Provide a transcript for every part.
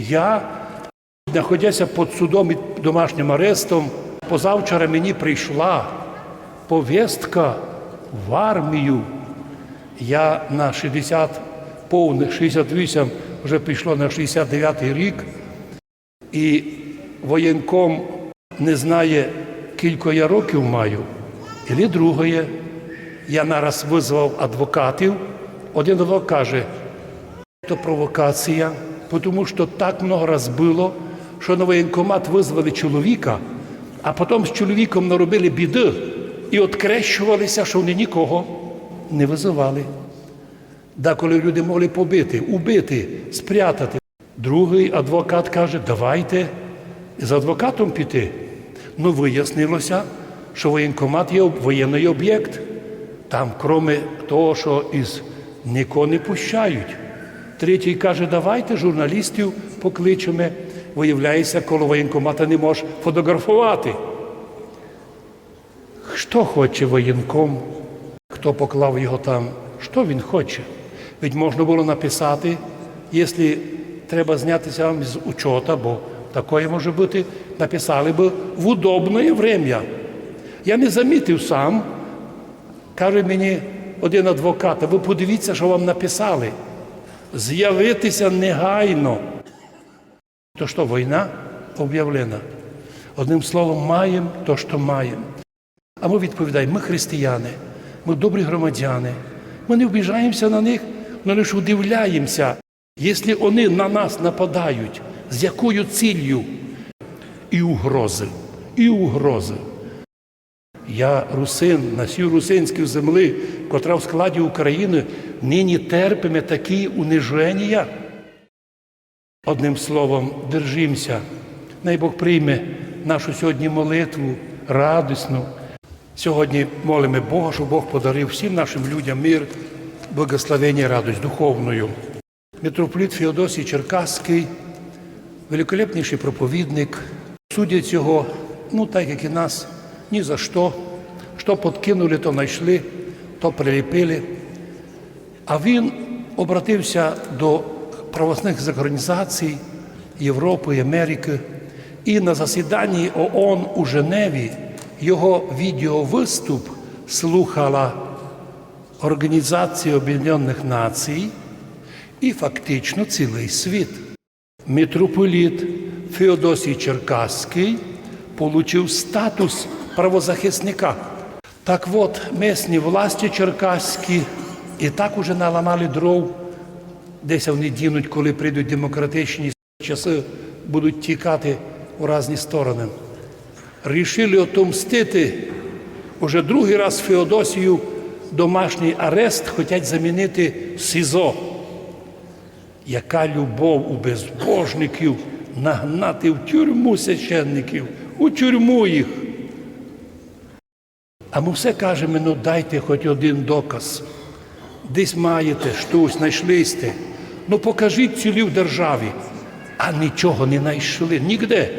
Я, знаходяся під судом і домашнім арестом, позавчора мені прийшла повістка в армію. Я на 60 повних 68, вже пішло на 69-й рік, і воєнком не знає, кілько я років маю. І друге, я нараз визвав адвокатів. Один адвокат каже, то провокація, тому що так много раз було, що на воєнкомат визвали чоловіка, а потім з чоловіком наробили біди і открещувалися, що вони нікого не визивали. Деколи люди могли побити, убити, спрятати. Другий адвокат каже, давайте з адвокатом піти. Ну, вияснилося, що воєнкомат є воєнний об'єкт. Там, кроме того, що із нікого не пущають. Третій каже, давайте журналістів покличемо. Виявляється, коло воєнкомата не можеш фотографувати. Що хоче воєнком, хто поклав його там, що він хоче? Ведь можна було написати, якщо треба знятися вам з учота, бо такое може бути, написали б в удобне время. Я не замітив сам, каже мені один адвокат, ви подивіться, що вам написали. З'явитися негайно. То що, війна об'явлена? Одним словом, маємо то, що маємо. А ми відповідаємо, ми християни, ми добрі громадяни. Ми не обіжаємося на них, але лише удивляємося, якщо вони на нас нападають, з якою ціллю? І угрози, і угрози. Я русин, насів русинської земли, котра в складі України нині терпиме такі униження. Одним словом, держимося. Най Бог прийме нашу сьогодні молитву радісну. Сьогодні молимо Бога, щоб Бог подарив всім нашим людям мир, благословення, радость духовною. Митрополит Феодосій Черкаський, великолепніший проповідник, судять його, ну так як і нас, ні за що. Що подкинули, то знайшли, то приліпили. А він обратився до правосних організацій Європи, Америки. І на засіданні ООН у Женеві його відеовиступ слухала Організація Об'єднаних Націй і фактично цілий світ. Митрополіт Феодосій Черкаський отримав статус правозахисника. Так от, місні власті черкаські і так уже наламали дров, десь вони дінуть, коли прийдуть демократичні часи, будуть тікати у різні сторони. Рішили отомстити уже другий раз Феодосію домашній арест хочуть замінити СІЗО. Яка любов у безбожників нагнати в тюрму священників, у тюрму їх. А ми все кажемо, ну дайте хоч один доказ. Десь маєте щось, знайшлисте. Ну покажіть цілі в державі. А нічого не знайшли ніде.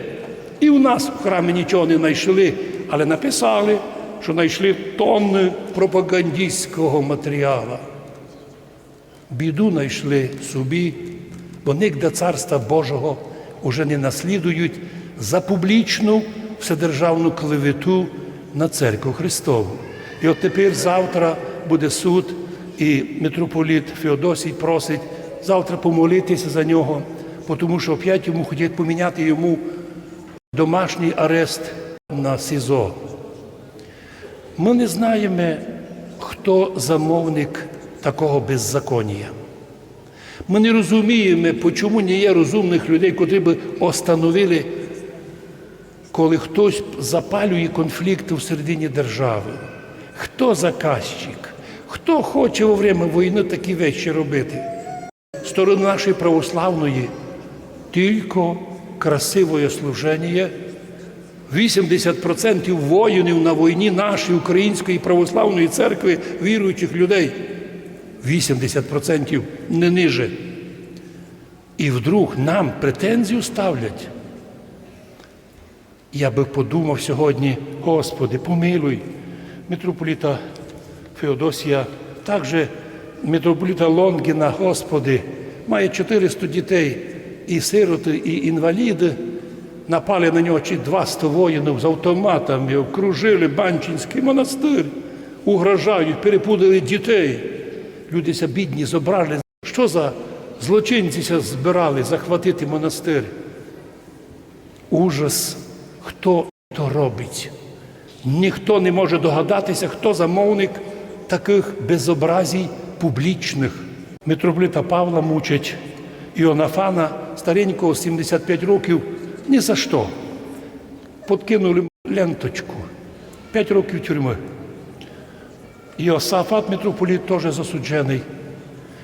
І у нас в храмі нічого не знайшли, але написали, що знайшли тонни пропагандистського матеріалу. Біду знайшли собі, бо нігде царства Божого уже не наслідують за публічну вседержавну клевету на церкву Христову. І от тепер завтра буде суд, і митрополіт Феодосій просить завтра помолитися за нього, тому що опять йому хочуть поміняти йому домашній арест на СІЗО. Ми не знаємо, хто замовник такого беззаконня. Ми не розуміємо, чому не є розумних людей, котрі б остановили, коли хтось запалює конфлікти в середині держави. Хто заказчик? Хто хоче во время війни такі речі робити? Сторони нашої православної тільки красиве служення. 80% воїнів на війні нашої української православної церкви віруючих людей. 80% не ниже. І вдруг нам претензію ставлять. Я би подумав сьогодні, Господи, помилуй митрополіта Феодосія, також митрополіта Лонгіна, Господи, має 400 дітей. і сироти, і інваліди. Напали на нього чи 200 воїнів з автоматами, окружили Банчинський монастир, угрожають, перепудили дітей. Люди ся бідні зобрали. Що за злочинці ся збирали захватити монастир? Ужас, хто то робить. Ніхто не може догадатися, хто замовник таких безобразій публічних. Митрополита Павла мучить Іонафана, старенького 75 років, ні за що. Подкинули ленточку. П'ять років тюрми. Іосафат митрополіт теж засуджений